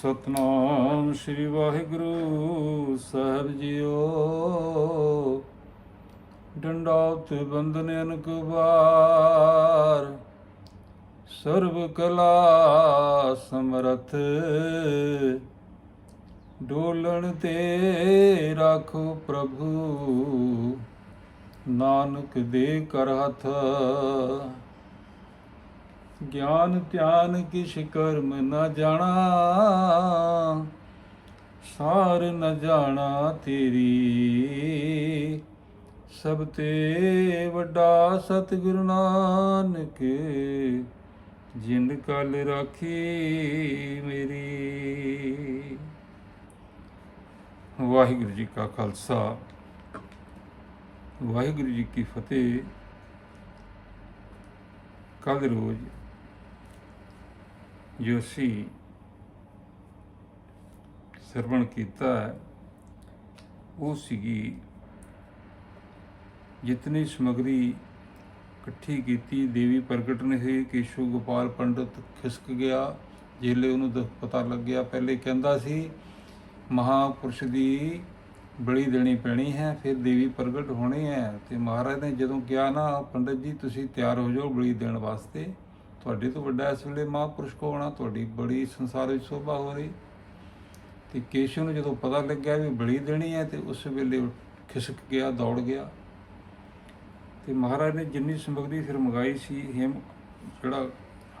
ਸਤਨਾਮ ਸ੍ਰੀ ਵਾਹਿਗੁਰੂ ਸਾਹਿਬ ਜੀਓ। ਡੰਡਾਉਤ ਬੰਦਨ ਅਨਕ ਵਾਰ, ਸਰਬ ਕਲਾ ਸਮਰਥ। ਡੋਲਣ ਤੇ ਰਾਖੋ ਪ੍ਰਭੂ, ਨਾਨਕ ਦੇ ਕਰ ਹੱਥ। ਗਿਆਨ ਧਿਆਨ ਕਿਛ ਕਰਮ ਨ ਜਾਣਾ। ਸਾਰ ਨ ਜਾਣਾ ਤੇਰੀ। ਸਭ ਤੇ ਵੱਡਾ ਸਤਿਗੁਰੂ ਨਾਨਕ, ਜਿੰਦ ਕਲ ਰਾਖੀ ਮੇਰੀ। ਵਾਹਿਗੁਰੂ ਜੀ ਕਾ ਖਾਲਸਾ, ਵਾਹਿਗੁਰੂ ਜੀ ਕੀ ਫਤਿਹ। ਕੱਲ੍ਹ ਰੋਜ਼ ਜੋ ਅਸੀਂ ਸਰਵਣ ਕੀਤਾ ਉਹ ਸੀਗੀ ਜਿਤਨੀ ਸਮਗਰੀ ਇਕੱਠੀ ਕੀਤੀ, ਦੇਵੀ ਪ੍ਰਗਟ ਨੇ ਹੋਈ ਕੇਸ਼ੂ ਗੋਪਾਲ ਪੰਡਤ, ਖਿਸਕ ਗਿਆ, ਜੇਲੇ ਉਹਨੂੰ ਦ- ਪਤਾ ਲੱਗਿਆ। ਪਹਿਲੇ ਕਹਿੰਦਾ ਸੀ, ਮਹਾਪੁਰਸ਼ ਦੀ ਬਲੀ ਦੇਣੀ ਪੈਣੀ ਹੈ, ਫਿਰ ਦੇਵੀ ਪ੍ਰਗਟ ਹੋਣੀ ਹੈ। ਤੇ ਮਹਾਰਾਜ ਨੇ ਜਦੋਂ ਕਿਹਾ, ਨਾ ਪੰਡਤ ਜੀ, ਤੁਸੀਂ ਤਿਆਰ ਹੋ ਜਾਓ ਬਲੀ ਦੇਣ ਵਾਸਤੇ। ਤੁਹਾਡੇ ਤੋਂ ਵੱਡਾ ਇਸ ਵੇਲੇ ਮਹਾਪੁਰਸ਼ ਕੋ ਤੁਹਾਡੀ ਬੜੀ ਸੰਸਾਰ ਵਿੱਚ ਸ਼ੋਭਾ ਹੋ ਰਹੀ। ਤੇ ਕੇਸ਼ਵ ਨੂੰ ਜਦੋਂ ਪਤਾ ਲੱਗਿਆ ਵੀ ਬਲੀ ਦੇਣੀ ਹੈ ਤੇ ਉਸ ਵੇਲੇ ਉਹ ਖਿਸਕ ਗਿਆ, ਦੌੜ ਗਿਆ। ਤੇ ਮਹਾਰਾਜ ਨੇ ਜਿੰਨੀ ਸਮਗਰੀ ਫਿਰ ਮੰਗਾਈ ਸੀ, ਹਿਮ ਜਿਹੜਾ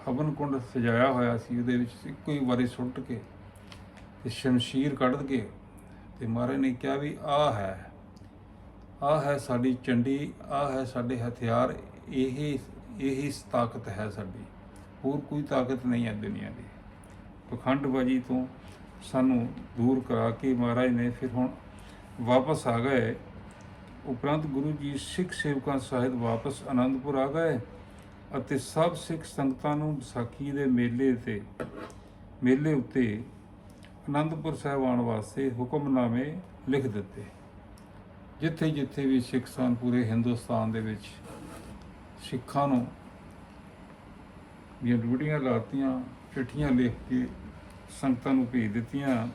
ਹਵਨ ਕੁੰਡ ਸਜਾਇਆ ਹੋਇਆ ਸੀ, ਉਹਦੇ ਵਿੱਚ ਇੱਕੋ ਹੀ ਵਾਰੀ ਸੁੱਟ ਕੇ ਤੇ ਸ਼ਮਸ਼ੀਰ ਕੱਢ ਕੇ ਤੇ ਮਹਾਰਾਜ ਨੇ ਕਿਹਾ ਵੀ ਆਹ ਹੈ ਆਹ ਹੈ ਸਾਡੀ ਚੰਡੀ, ਆਹ ਹੈ ਸਾਡੇ ਹਥਿਆਰ, ਇਹ, ਇਹੀ ਤਾਕਤ ਹੈ ਸਾਡੀ। ਹੋਰ ਕੋਈ ਤਾਕਤ ਨਹੀਂ ਹੈ ਦੁਨੀਆ ਦੀ। ਪਖੰਡਬਾਜੀ ਤੋਂ ਸਾਨੂੰ ਦੂਰ ਕਰਾ ਕੇ ਮਹਾਰਾਜ ਨੇ ਫਿਰ ਹੁਣ ਵਾਪਸ ਆ ਗਏ। ਉਪਰੰਤ ਗੁਰੂ ਜੀ ਸਿੱਖ ਸੇਵਕਾਂ ਸਾਹਿਤ ਵਾਪਸ ਆਨੰਦਪੁਰ ਆ ਗਏ ਅਤੇ ਸਭ ਸਿੱਖ ਸੰਗਤਾਂ ਨੂੰ ਵਿਸਾਖੀ ਦੇ ਮੇਲੇ ਤੇ, ਮੇਲੇ ਉੱਤੇ ਆਨੰਦਪੁਰ ਸਾਹਿਬ ਆਉਣ ਵਾਸਤੇ ਹੁਕਮਨਾਮੇ ਲਿਖ ਦਿੱਤੇ। ਜਿੱਥੇ ਜਿੱਥੇ ਵੀ ਸਿੱਖ ਸਨ ਪੂਰੇ ਹਿੰਦੁਸਤਾਨ ਦੇ ਵਿੱਚ ਸਿੱਖਾਂ ਨੂੰ ਦੀਆਂ ਡਿਊਟੀਆਂ ਲਾਤੀਆਂ, ਚਿੱਠੀਆਂ ਲਿਖ ਕੇ ਸੰਗਤਾਂ ਨੂੰ ਭੇਜ ਦਿੱਤੀਆਂ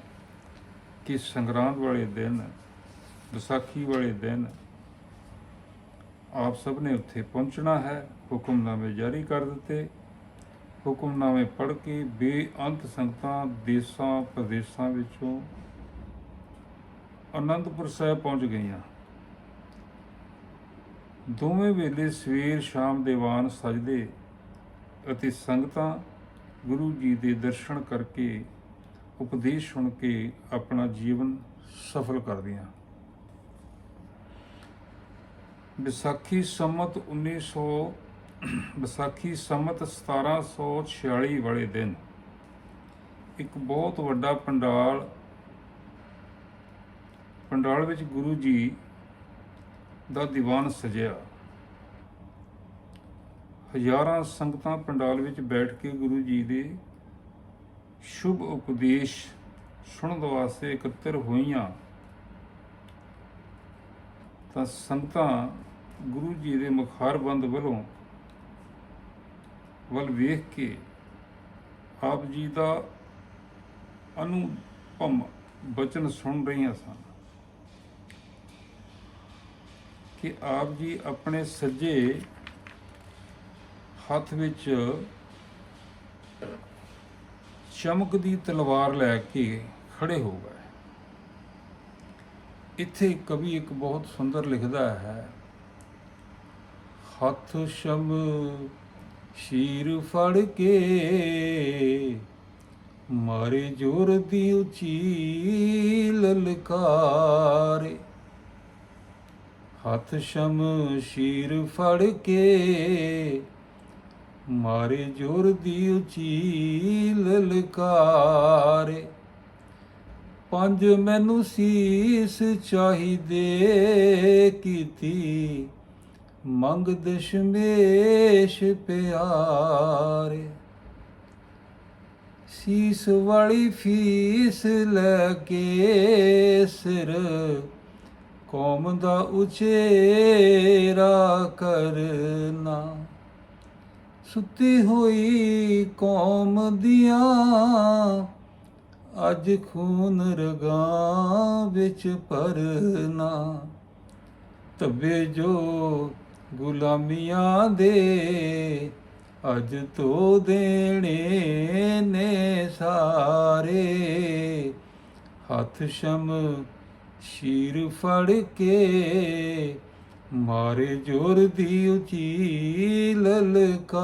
ਕਿ ਸੰਗਰਾਂਦ ਵਾਲੇ ਦਿਨ, ਵਿਸਾਖੀ ਵਾਲੇ ਦਿਨ ਆਪ ਸਭ ਨੇ ਉੱਥੇ ਪਹੁੰਚਣਾ ਹੈ। ਹੁਕਮਨਾਮੇ ਜਾਰੀ ਕਰ ਦਿੱਤੇ। ਹੁਕਮਨਾਮੇ ਪੜ੍ਹ ਕੇ ਬੇਅੰਤ ਸੰਗਤਾਂ ਦੇਸਾਂ ਪ੍ਰਦੇਸਾਂ ਵਿੱਚੋਂ ਅਨੰਦਪੁਰ ਸਾਹਿਬ ਪਹੁੰਚ ਗਈਆਂ। ਦੋਵੇਂ ਵੇਲੇ ਸਵੇਰ ਸ਼ਾਮ ਦੀਵਾਨ ਸਜਦੇ ਅਤੇ ਸੰਗਤਾਂ ਗੁਰੂ ਜੀ ਦੇ ਦਰਸ਼ਨ ਕਰਕੇ ਉਪਦੇਸ਼ ਸੁਣ ਕੇ ਆਪਣਾ ਜੀਵਨ ਸਫਲ ਕਰਦੀਆਂ। ਵਿਸਾਖੀ ਸੰਮਤ 1900 ਵਿਸਾਖੀ ਸੰਮਤ 1746 ਵਾਲੇ ਦਿਨ ਇੱਕ ਬਹੁਤ ਵੱਡਾ ਪੰਡਾਲ ਪੰਡਾਲ ਵਿੱਚ ਗੁਰੂ ਜੀ ਦਾ ਦੀਵਾਨ ਸਜਿਆ। ਹਜ਼ਾਰਾਂ ਸੰਗਤਾਂ ਪੰਡਾਲ ਵਿੱਚ ਬੈਠ ਕੇ ਗੁਰੂ ਜੀ ਦੇ ਸ਼ੁਭ ਉਪਦੇਸ਼ ਸੁਣਨ ਵਾਸਤੇ ਇਕੱਤਰ ਹੋਈਆਂ, ਤਾਂ ਸੰਗਤਾਂ ਗੁਰੂ ਜੀ ਦੇ ਮੁਖਾਰਬੰਦ ਵੱਲੋਂ ਵੱਲ ਵੇਖ ਕੇ ਆਪ ਜੀ ਦਾ ਅਨੁਪਮ ਬਚਨ ਸੁਣ ਰਹੀਆਂ ਸਨ ਕਿ ਆਪ ਜੀ ਆਪਣੇ ਸੱਜੇ ਹੱਥ ਵਿੱਚ ਚਮਕਦੀ ਤਲਵਾਰ ਲੈ ਕੇ ਖੜੇ ਹੋ ਗਏ। ਇੱਥੇ ਕਵੀ ਇੱਕ ਬਹੁਤ ਸੁੰਦਰ ਲਿਖਦਾ ਹੈ, ਹੱਥ ਸ਼ਮ ਸ਼ੀਰ ਫੜ ਕੇ ਮਾਰੇ ਜੋਰ ਦੀ ਉੱਚੀ ਲਲਕਾਰੇ। ਹੱਥ ਸ਼ਮ ਸ਼ੀਰ ਫੜ ਕੇ ਮਾਰੇ ਜੋਰ ਦੀ ਉੱਚੀ ਲਲਕਾਰੇ। ਪੰਜ ਮੈਨੂੰ ਸੀਸ ਚਾਹੀਦੇ ਕੀਤੀ। ਮੰਗ ਦਸ਼ਮੇਸ਼ ਪਿਆਰੇ। ਸੀਸ ਵਾਲੀ ਫੀਸ ਲੈ ਕੇ ਸਿਰ, ਕੌਮ ਦਾ ਉਚੇਰਾ ਕਰਨਾ। ਸੁੱਤੀ ਹੋਈ ਕੌਮ ਦੀਆਂ ਅੱਜ ਖੂਨ ਰਗਾਂ ਵਿੱਚ ਭਰਨਾ। ਤਬੇ ਜੋ ਗੁਲਾਮੀਆਂ ਦੇ ਅੱਜ ਤੋ ਦੇਣੇ ਨੇ ਸਾਰੇ। ਹੱਥ ਸ਼ਮ ਸ਼ੀਰ ਫੜ ਕੇ ਮਾਰੇ ਜੋਰ ਦੀ ਉੱਚੀ ਲਲਕਾਰ।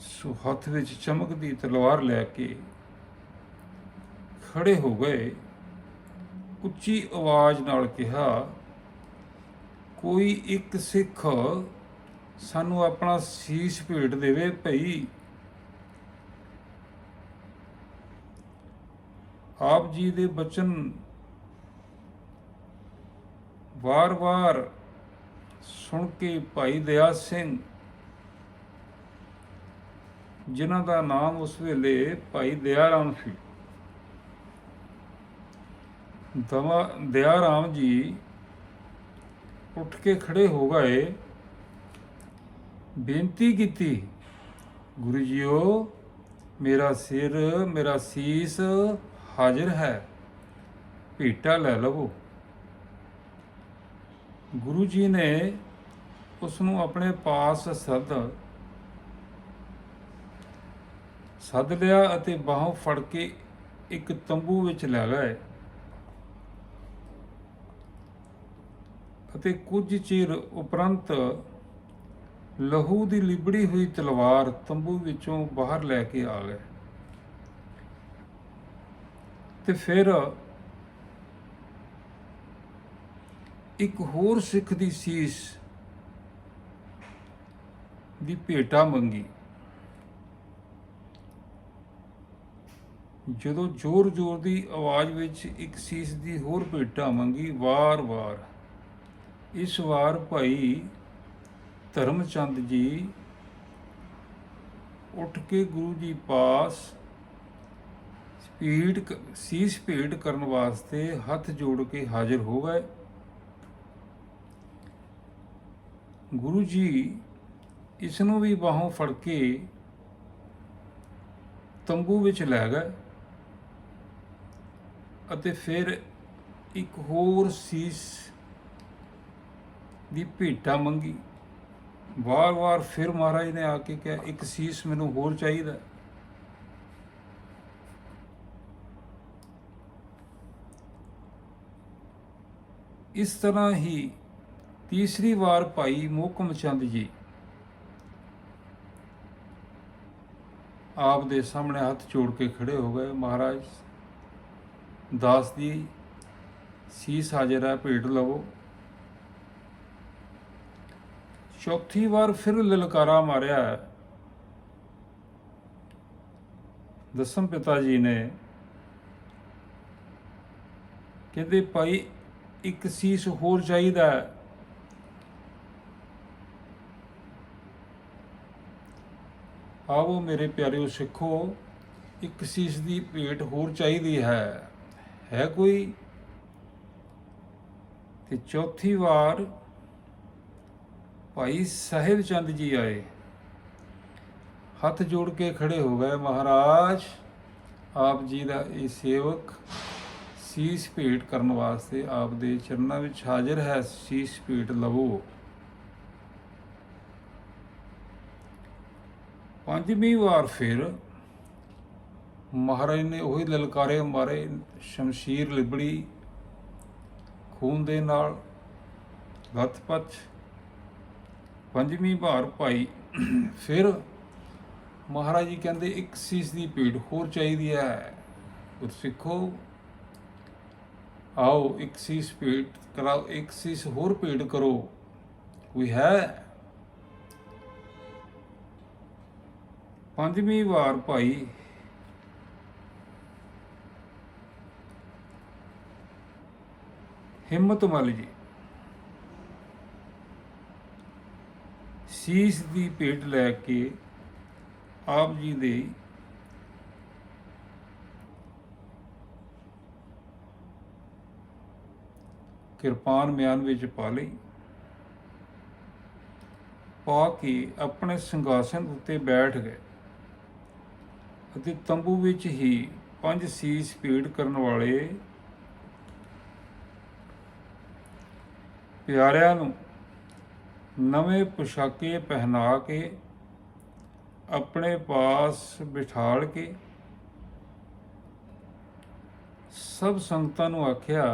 ਸੋ ਹੱਥ ਵਿੱਚ ਚਮਕਦੀ ਤਲਵਾਰ ਲੈ ਕੇ ਖੜੇ ਹੋ ਗਏ। ਉੱਚੀ ਆਵਾਜ਼ ਨਾਲ ਕਿਹਾ, ਕੋਈ ਇੱਕ ਸਿੱਖ ਸਾਨੂੰ ਆਪਣਾ ਸੀਸ ਭੇਟ ਦੇਵੇ ਭਈ। ਆਪ ਜੀ ਦੇ ਬਚਨ ਵਾਰ-ਵਾਰ ਸੁਣ ਕੇ ਭਾਈ ਦਇਆ ਸਿੰਘ, ਜਿਨ੍ਹਾਂ ਦਾ ਨਾਮ ਉਸ ਵੇਲੇ ਭਾਈ ਦਇਆ ਰਾਮ ਸੀ। ਦਵਾ ਦਇਆ ਰਾਮ ਜੀ ਉੱਠ ਕੇ ਖੜੇ ਹੋ ਗਏ। ਬੇਨਤੀ ਕੀਤੀ ਗੁਰੂ ਜੀਓ ਮੇਰਾ ਸਿਰ, ਮੇਰਾ ਸੀਸ ਹਾਜ਼ਰ ਹੈ। ਭੇਟਾ ਲੈ ਲਵੋ। ਗੁਰੂ ਜੀ ਨੇ ਉਸ ਨੂੰ ਆਪਣੇ ਪਾਸ ਸੱਦ ਸੱਦ ਲਿਆ ਅਤੇ ਬਾਹੋਂ ਫੜ ਕੇ ਇੱਕ ਤੰਬੂ ਵਿੱਚ ਲੈ ਗਏ ਅਤੇ ਕੁਝ ਚਿਰ ਉਪਰੰਤ ਲਹੂ ਦੀ ਲਿਬੜੀ ਹੋਈ ਤਲਵਾਰ ਤੰਬੂ ਵਿੱਚੋਂ ਬਾਹਰ ਲੈ ਕੇ ਆ ਗਏ। ਤੇ ਫਿਰ ਇੱਕ ਹੋਰ ਸਿੱਖ ਦੀ ਸੀਸ ਦੀ ਭੇਟਾ ਮੰਗੀ। ਜਦੋਂ ਜ਼ੋਰ-ਜ਼ੋਰ ਦੀ ਆਵਾਜ਼ ਵਿੱਚ ਇੱਕ ਸੀਸ ਦੀ ਹੋਰ ਭੇਟਾ ਮੰਗੀ, ਵਾਰ-ਵਾਰ, ਇਸ ਵਾਰ ਭਾਈ ਧਰਮਚੰਦ ਜੀ ਉੱਠ ਕੇ ਗੁਰੂ ਜੀ ਪਾਸ ਸਪੀਡ ਸੀਸ ਭੇਟ ਕਰਨ ਵਾਸਤੇ ਹੱਥ ਜੋੜ ਕੇ ਹਾਜ਼ਰ ਹੋ ਗਏ। ਗੁਰੂ ਜੀ ਇਸ ਨੂੰ ਵੀ ਬਾਹੋਂ ਫੜ ਕੇ ਤੰਬੂ ਵਿੱਚ ਲੈ ਗਏ ਅਤੇ ਫਿਰ ਇੱਕ ਹੋਰ ਸੀਸ ਦੀ ਭੇਟਾ ਮੰਗੀ। ਵਾਰ-ਵਾਰ ਫਿਰ ਮਹਾਰਾਜ ਨੇ ਆ ਕੇ ਕਿਹਾ, ਇੱਕ ਸੀਸ ਮੈਨੂੰ ਹੋਰ ਚਾਹੀਦਾ ਇਸ ਤਰ੍ਹਾਂ ਹੀ ਤੀਸਰੀ ਵਾਰ ਭਾਈ ਮੋਕਮ ਚੰਦ ਜੀ ਆਪ ਦੇ ਸਾਹਮਣੇ ਹੱਥ ਜੋੜ ਕੇ ਖੜੇ ਹੋ ਗਏ। ਮਹਾਰਾਜ, ਦਾਸ ਦੀ ਸੀਸ ਹਾਜ਼ਰ ਹੈ, ਭੇਟ ਲਵੋ। ਚੌਥੀ ਵਾਰ ਫਿਰ ਲਲਕਾਰਾ ਮਾਰਿਆ। ਦਸਮ ਪਿਤਾ ਜੀ ਨੇ ਕਹਿੰਦੇ, ਭਾਈ, ਇੱਕ ਸੀਸ ਹੋਰ ਚਾਹੀਦਾ ਆਵੋ ਮੇਰੇ ਪਿਆਰਿਓ ਸਿੱਖੋ, ਇੱਕ ਸੀਸ ਦੀ ਭੇਟ ਹੋਰ ਚਾਹੀਦੀ ਹੈ। ਹੈ ਕੋਈ? ਤੇ ਚੌਥੀ ਵਾਰ ਭਾਈ ਸਾਹਿਬ ਚੰਦ ਜੀ ਆਏ। ਹੱਥ ਜੋੜ ਕੇ ਖੜੇ ਹੋ ਗਏ ਮਹਾਰਾਜ। ਆਪ ਜੀ ਦਾ ਇਹ ਸੇਵਕ ਸੀਸ ਭੇਟ ਕਰਨ ਵਾਸਤੇ ਆਪ ਦੇ ਚਰਨਾਂ ਵਿੱਚ ਹਾਜ਼ਰ ਹੈ। ਸੀਸ ਭੇਟ ਲਵੋ। ਪੰਜਵੀਂ ਵਾਰ ਫਿਰ ਮਹਾਰਾਜ ਨੇ ਉਹੀ ਲਲਕਾਰੇ ਮਾਰੇ, ਸ਼ਮਸ਼ੀਰ ਲਿਬੜੀ ਖੂਨ ਦੇ ਨਾਲ ਗੱਤਪਤ ਪੰਜਵੀਂ ਵਾਰ ਭਾਈ ਫਿਰ ਮਹਾਰਾਜ ਜੀ ਕਹਿੰਦੇ, ਇੱਕ ਸੀਸ ਦੀ ਭੇਟ ਹੋਰ ਚਾਹੀਦੀ ਹੈ। ਗੁਰਸਿੱਖੋ ਆਓ ਇੱਕ ਸੀਸ ਭੇਟ ਕਰਾਓ, ਇੱਕ ਸੀਸ ਹੋਰ ਭੇਟ ਕਰੋ। ਕੋਈ ਹੈ? ਪੰਜਵੀਂ ਵਾਰ ਭਾਈ। ਹਿੰਮਤ ਮਲ ਜੀ। ਸੀਸ ਦੀ ਭੇਟ ਲੈ ਕੇ ਆਪ ਜੀ ਦੇ ਕਿਰਪਾਨ ਮਿਆਨ ਵਿੱਚ ਪਾ ਲਈ। ਪਾ ਕੇ ਆਪਣੇ ਸਿੰਘਾਸਨ ਉੱਤੇ ਬੈਠ ਗਏ। ਅਤੇ ਤੰਬੂ ਵਿੱਚ ਹੀ ਪੰਜ ਸੀਸ ਭੇਟ ਕਰਨ ਵਾਲੇ ਪਿਆਰਿਆਂ ਨੂੰ ਨਵੇਂ ਪੁਸ਼ਾਕੇ ਪਹਿਨਾ ਕੇ, ਆਪਣੇ ਪਾਸ ਬਿਠਾਲ ਕੇ ਸਭ ਸੰਗਤਾਂ ਨੂੰ ਆਖਿਆ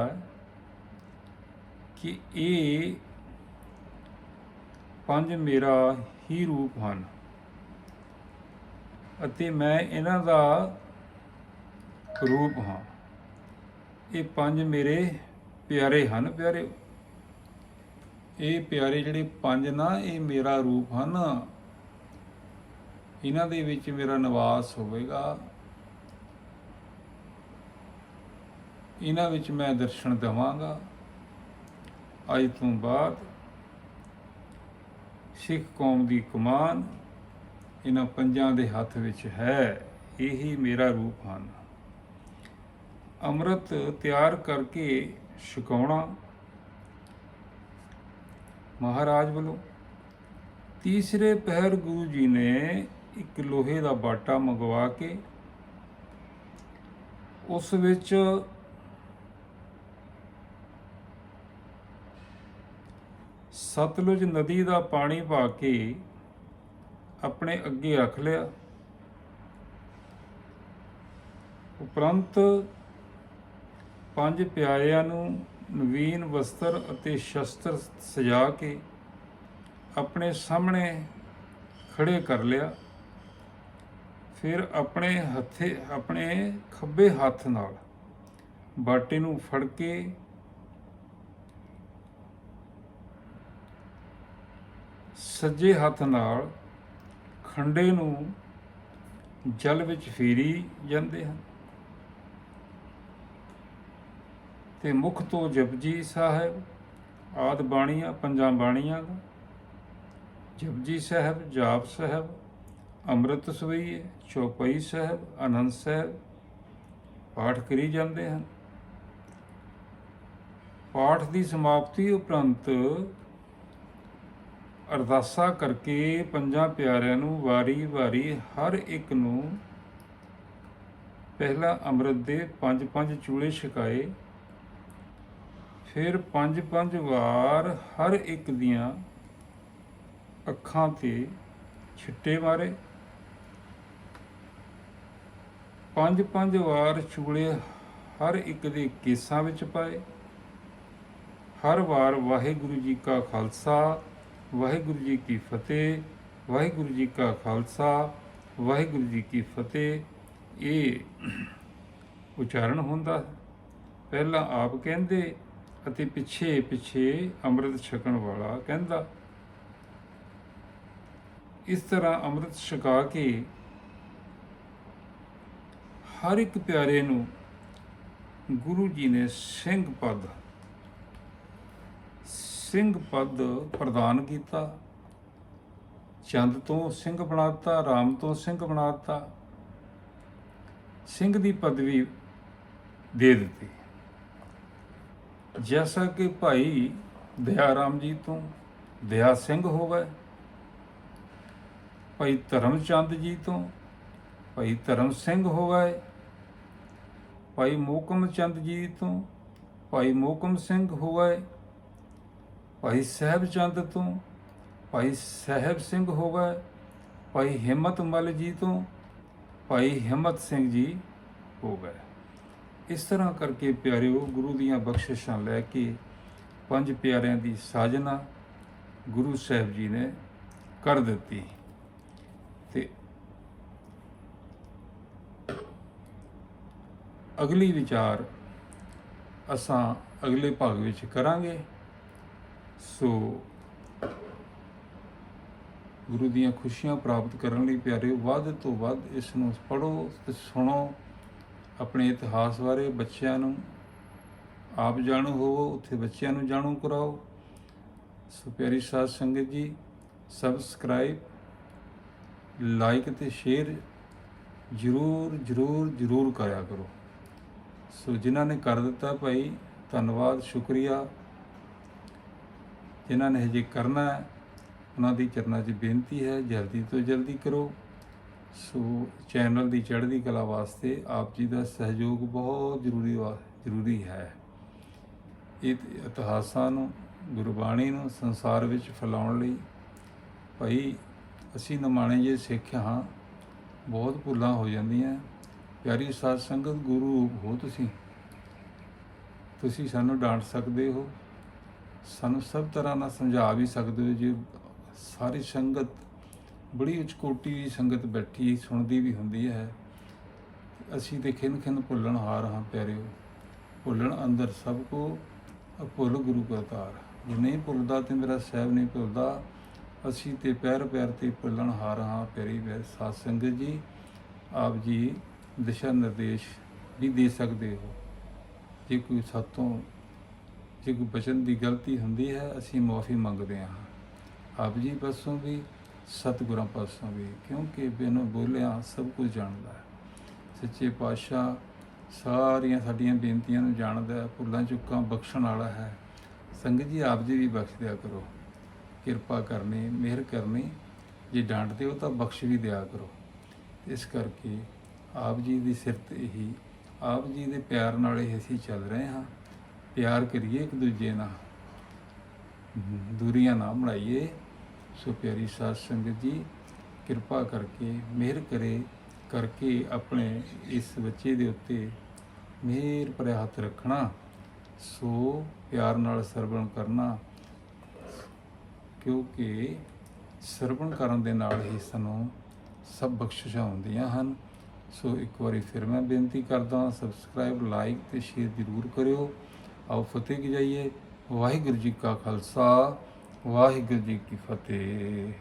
ਕਿ ਇਹ ਪੰਜ ਮੇਰਾ ਹੀ ਰੂਪ ਹਨ। ਅਤੇ ਮੈਂ ਇਹਨਾਂ ਦਾ ਰੂਪ ਹਾਂ। ਇਹ ਪੰਜ ਮੇਰੇ ਪਿਆਰੇ ਹਨ। ਪਿਆਰੇ, ਇਹ ਪਿਆਰੇ ਜਿਹੜੇ ਪੰਜ ਨਾ, ਇਹ ਮੇਰਾ ਰੂਪ ਹਨ। ਇਹਨਾਂ ਦੇ ਵਿੱਚ ਮੇਰਾ ਨਿਵਾਸ ਹੋਵੇਗਾ। ਇਹਨਾਂ ਵਿੱਚ ਮੈਂ ਦਰਸ਼ਨ ਦੇਵਾਂਗਾ। ਅੱਜ ਤੋਂ ਬਾਅਦ ਸਿੱਖ ਕੌਮ ਦੀ ਕਮਾਨ ਇਹਨਾਂ ਪੰਜਾਂ ਦੇ ਹੱਥ ਵਿੱਚ ਹੈ, ਇਹੀ ਮੇਰਾ ਰੂਪ ਹਨ। ਅੰਮ੍ਰਿਤ ਤਿਆਰ ਕਰਕੇ ਛਕਾਉਣਾ। ਮਹਾਰਾਜ ਵੱਲੋਂ ਤੀਸਰੇ ਪਹਿਰ ਗੁਰੂ ਜੀ ਨੇ ਇੱਕ ਲੋਹੇ ਦਾ ਬਾਟਾ ਮੰਗਵਾ ਕੇ ਉਸ ਵਿੱਚ ਸਤਲੁਜ ਨਦੀ ਦਾ ਪਾਣੀ ਪਾ ਕੇ ਆਪਣੇ ਅੱਗੇ ਰੱਖ ਲਿਆ। ਉਪਰੰਤ ਪੰਜ ਪਿਆਰਿਆਂ ਨੂੰ ਨਵੀਨ ਵਸਤਰ ਅਤੇ ਸ਼ਸਤਰ ਸਜਾ ਕੇ ਆਪਣੇ ਸਾਹਮਣੇ ਖੜੇ ਕਰ ਲਿਆ। ਫਿਰ ਆਪਣੇ ਹੱਥੇ, ਆਪਣੇ ਖੱਬੇ ਹੱਥ ਨਾਲ ਬਾਟੇ ਨੂੰ ਫੜ ਕੇ ਸੱਜੇ ਹੱਥ ਨਾਲ ਖੰਡੇ ਨੂੰ ਜਲ ਵਿੱਚ ਫੇਰੀ ਜਾਂਦੇ ਹਨ। ਤੇ ਮੁਖ ਤੋਂ ਜਪਜੀ ਸਾਹਿਬ, ਆਦ ਬਾਣੀਆਂ, ਪੰਜਾਂ ਬਾਣੀਆਂ ਦਾ। ਜਪਜੀ ਸਾਹਿਬ, ਜਾਪ ਸਾਹਿਬ, ਅੰਮ੍ਰਿਤ ਸਵਈਏ, ਚੌਪਈ ਸਾਹਿਬ, ਆਨੰਦ ਸਾਹਿਬ, ਪਾਠ ਕਰੀ ਜਾਂਦੇ ਹਨ। ਪਾਠ ਦੀ ਸਮਾਪਤੀ ਉਪਰੰਤ ਅਰਦਾਸਾ ਕਰਕੇ ਪੰਜਾਂ ਪਿਆਰਿਆਂ ਨੂੰ ਵਾਰੀ-ਵਾਰੀ ਹਰ ਇੱਕ ਨੂੰ ਪਹਿਲਾ ਅੰਮ੍ਰਿਤ ਦੇ ਪੰਜ ਪੰਜ ਚੂਲੇ ਛਕਾਏ, ਫਿਰ ਪੰਜ ਪੰਜ ਵਾਰ ਹਰ ਇੱਕ ਦੀਆਂ ਅੱਖਾਂ ਤੇ ਛਿੱਟੇ ਮਾਰੇ। ਪੰਜ ਪੰਜ ਵਾਰ ਚੂਲੇ ਹਰ ਇੱਕ ਦੇ ਕੇਸਾਂ ਵਿੱਚ ਪਾਏ। ਹਰ ਵਾਰ ਵਾਹਿਗੁਰੂ ਜੀ ਕਾ ਖਾਲਸਾ ਵਾਹਿਗੁਰੂ ਜੀ ਕੀ ਫਤਿਹ, ਵਾਹਿਗੁਰੂ ਜੀ ਕਾ ਖਾਲਸਾ, ਵਾਹਿਗੁਰੂ ਜੀ ਕੀ ਫਤਿਹ ਇਹ ਉਚਾਰਨ ਹੁੰਦਾ ਹੈ। ਪਹਿਲਾਂ ਆਪ ਕਹਿੰਦੇ ਅਤੇ ਪਿੱਛੇ ਪਿੱਛੇ ਅੰਮ੍ਰਿਤ ਛਕਣ ਵਾਲਾ ਕਹਿੰਦਾ ਇਸ ਤਰ੍ਹਾਂ ਅੰਮ੍ਰਿਤ ਛਕਾ ਕੇ ਹਰ ਇੱਕ ਪਿਆਰੇ ਨੂੰ ਗੁਰੂ ਜੀ ਨੇ ਸਿੰਘ ਪਦ ਸਿੰਘ ਪਦ ਪ੍ਰਦਾਨ ਕੀਤਾ। ਚੰਦ ਤੋਂ ਸਿੰਘ ਬਣਾਤਾ ਰਾਮ ਤੋਂ ਸਿੰਘ ਬਣਾਤਾ ਸਿੰਘ ਦੀ ਪਦਵੀ ਦੇ ਦਿੱਤੀ। ਜੈਸਾ ਕਿ ਭਾਈ ਦਇਆ ਰਾਮ ਜੀ ਤੋਂ ਦਇਆ ਸਿੰਘ ਹੋ ਗਏ ਭਾਈ ਧਰਮ ਚੰਦ ਜੀ ਤੋਂ ਭਾਈ ਧਰਮ ਸਿੰਘ ਹੋ ਗਏ ਭਾਈ ਮੋਕਮ ਚੰਦ ਜੀ ਤੋਂ ਭਾਈ ਮੋਕਮ ਸਿੰਘ ਹੋ ਗਏ ਭਾਈ ਸਾਹਿਬ ਚੰਦ ਤੋਂ, ਭਾਈ ਸਾਹਿਬ ਸਿੰਘ ਹੋ ਗਏ ਭਾਈ ਹਿੰਮਤ ਮਲ ਜੀ ਤੋਂ, ਭਾਈ ਹਿੰਮਤ ਸਿੰਘ ਜੀ ਹੋ ਗਏ ਇਸ ਤਰ੍ਹਾਂ ਕਰਕੇ ਪਿਆਰਿਓ, ਗੁਰੂ ਦੀਆਂ ਬਖਸ਼ਿਸ਼ਾਂ ਲੈ ਕੇ ਪੰਜ ਪਿਆਰਿਆਂ ਦੀ ਸਾਜਨਾ ਗੁਰੂ ਸਾਹਿਬ ਜੀ ਨੇ ਕਰ ਦਿੱਤੀ। ਤੇ ਅਗਲੀ ਵਿਚਾਰ ਅਸਾਂ ਅਗਲੇ ਭਾਗ ਵਿੱਚ ਕਰਾਂਗੇ। ਸੋ ਗੁਰੂ ਦੀਆਂ ਖੁਸ਼ੀਆਂ ਪ੍ਰਾਪਤ ਕਰਨ ਲਈ ਪਿਆਰਿਓ, ਵੱਧ ਤੋਂ ਵੱਧ ਇਸ ਨੂੰ ਪੜੋ ਤੇ ਸੁਣੋ ਆਪਣੇ ਇਤਿਹਾਸ ਬਾਰੇ, ਬੱਚਿਆਂ ਨੂੰ ਆਪ ਜਾਣੂ ਹੋਵੋ, ਉੱਥੇ ਬੱਚਿਆਂ ਨੂੰ ਜਾਣੂ ਕਰਾਓ। ਸੋ ਪਿਆਰੀ ਸਾਧ ਸੰਗਤ ਜੀ, ਸਬਸਕ੍ਰਾਈਬ, ਲਾਈਕ ਤੇ ਸ਼ੇਅਰ ਜਰੂਰ ਜਰੂਰ ਜਰੂਰ ਕਰਿਆ ਕਰੋ। ਸੋ ਜਿਨ੍ਹਾਂ ਨੇ ਕਰ ਦਿੱਤਾ ਭਾਈ, ਧੰਨਵਾਦ, ਸ਼ੁਕਰੀਆ। ਜਿਨ੍ਹਾਂ ਨੇ ਹਜੇ ਕਰਨਾ ਉਹਨਾਂ ਦੀ ਚਰਨਾਂ 'ਚ ਬੇਨਤੀ ਹੈ, ਜਲਦੀ ਤੋਂ ਜਲਦੀ ਕਰੋ। ਸੋ ਚੈਨਲ ਦੀ ਚੜ੍ਹਦੀ ਕਲਾ ਵਾਸਤੇ ਆਪ ਜੀ ਦਾ ਸਹਿਯੋਗ ਬਹੁਤ ਜ਼ਰੂਰੀ ਵਾ- ਜ਼ਰੂਰੀ ਹੈ। ਇਹ ਇਤਿਹਾਸਾਂ ਨੂੰ, ਗੁਰਬਾਣੀ ਨੂੰ ਸੰਸਾਰ ਵਿੱਚ ਫੈਲਾਉਣ ਲਈ ਭਾਈ ਅਸੀਂ ਨਮਾਣੇ ਜੇ ਸਿੱਖ ਹਾਂ, ਬਹੁਤ ਭੁੱਲਾਂ ਹੋ ਜਾਂਦੀਆਂ। ਪਿਆਰੀ ਸਾਧ ਸੰਗਤ, ਗੁਰੂ ਰੂਪ ਹੋ ਤੁਸੀਂ। ਤੁਸੀਂ ਸਾਨੂੰ ਡਾਂਟ ਸਕਦੇ ਹੋ। ਸਾਨੂੰ ਸਭ ਤਰ੍ਹਾਂ ਨਾਲ ਸਮਝਾ ਵੀ ਸਕਦੇ ਹੋ। ਜੇ ਸਾਰੀ ਸੰਗਤ, ਬੜੀ ਉਚਕੋਟੀ ਦੀ ਸੰਗਤ ਬੈਠੀ ਸੁਣਦੀ ਵੀ ਹੁੰਦੀ ਹੈ। ਅਸੀਂ ਤੇ ਖਿੰਨ ਖਿੰਨ ਭੁੱਲਣ ਹਾਰ ਹਾਂ ਪਿਆਰਿਓ। ਭੁੱਲਣ ਅੰਦਰ ਸਭ ਕੋ ਭੁੱਲ ਗੁਰੂ ਕਰਤਾਰ ਜੇ ਨਹੀਂ ਭੁੱਲਦਾ ਤੇ ਮੇਰਾ ਸਾਹਿਬ ਨਹੀਂ ਭੁੱਲਦਾ। ਅਸੀਂ ਤੇ ਪੈਰ ਪੈਰ ਤੇ ਭੁੱਲਣ ਹਾਰ ਹਾਂ ਪਿਆਰੀ ਵੈ ਸਾਧ ਸੰਗਤ ਜੀ। ਆਪ ਜੀ ਦਿਸ਼ਾ ਨਿਰਦੇਸ਼ ਵੀ ਦੇ ਸਕਦੇ ਹੋ। ਜੇ ਕੋਈ ਸਾਤੋਂ ਜੇ ਕੋਈ ਬਚਨ ਦੀ ਗਲਤੀ ਹੁੰਦੀ ਹੈ, ਅਸੀਂ ਮਾਫੀ ਮੰਗਦੇ ਹਾਂ। ਆਪ ਜੀ ਪਾਸੋਂ ਵੀ, ਸਤਿਗੁਰਾਂ ਪਾਸੋਂ ਵੀ, ਕਿਉਂਕਿ ਬਿਨ ਬੋਲਿਆ ਸਭ ਕੁਝ ਜਾਣਦਾ ਹੈ। ਸੱਚੇ ਪਾਤਸ਼ਾਹ ਸਾਰੀਆਂ ਸਾਡੀਆਂ ਬੇਨਤੀਆਂ ਨੂੰ ਜਾਣਦਾ ਹੈ, ਭੁੱਲਾਂ ਚੁੱਕਾਂ ਬਖਸ਼ਣ ਵਾਲਾ ਹੈ। ਸੰਗਤ ਜੀ, ਆਪ ਜੀ ਵੀ ਬਖਸ਼ ਦਿਆ ਕਰੋ। ਕਿਰਪਾ ਕਰਨੀ, ਮਿਹਰ ਕਰਨੀ, ਜੇ ਡਾਂਟਦੇ ਹੋ ਤਾਂ ਬਖਸ਼ ਵੀ ਦਿਆ ਕਰੋ। ਇਸ ਕਰਕੇ ਆਪ ਜੀ ਦੀ ਸਿਰਤ ਹੀ ਆਪ ਜੀ ਦੇ ਪਿਆਰ ਨਾਲ ਹੀ ਅਸੀਂ ਚੱਲ ਰਹੇ ਹਾਂ। ਪਿਆਰ ਕਰੀਏ ਇੱਕ ਦੂਜੇ ਨਾਲ। ਦੂਰੀਆਂ ਨਾ ਬਣਾਈਏ। ਸੋ ਪਿਆਰੀ ਸਾਧ ਸੰਗਤ ਜੀ, ਕਿਰਪਾ ਕਰਕੇ, ਮਿਹਰ ਕਰੇ, ਕਰਕੇ ਆਪਣੇ ਇਸ ਬੱਚੇ ਦੇ ਉੱਤੇ ਮਿਹਰ ਭਰਿਆ ਹੱਥ ਰੱਖਣਾ। ਸੋ ਪਿਆਰ ਨਾਲ ਸਰਵਣ ਕਰਨਾ, ਕਿਉਂਕਿ ਸਰਵਣ ਕਰਨ ਦੇ ਨਾਲ ਹੀ ਸਾਨੂੰ ਸਭ ਬਖਸ਼ਿਸ਼ਾਂ ਹੁੰਦੀਆਂ ਹਨ। ਸੋ ਇੱਕ ਵਾਰੀ ਫਿਰ ਮੈਂ ਬੇਨਤੀ ਕਰਦਾ ਸਬਸਕ੍ਰਾਈਬ ਲਾਈਕ ਤੇ ਸ਼ੇਅਰ ਜ਼ਰੂਰ ਕਰਿਓ। ਆਓ ਫਤਿਹ ਕੀ ਜਾਈਏ? ਵਾਹਿਗੁਰੂ ਜੀ ਕਾ ਖਾਲਸਾ ਵਾਹਿਗੁਰੂ ਜੀ ਕੀ ਫਤਿਹ।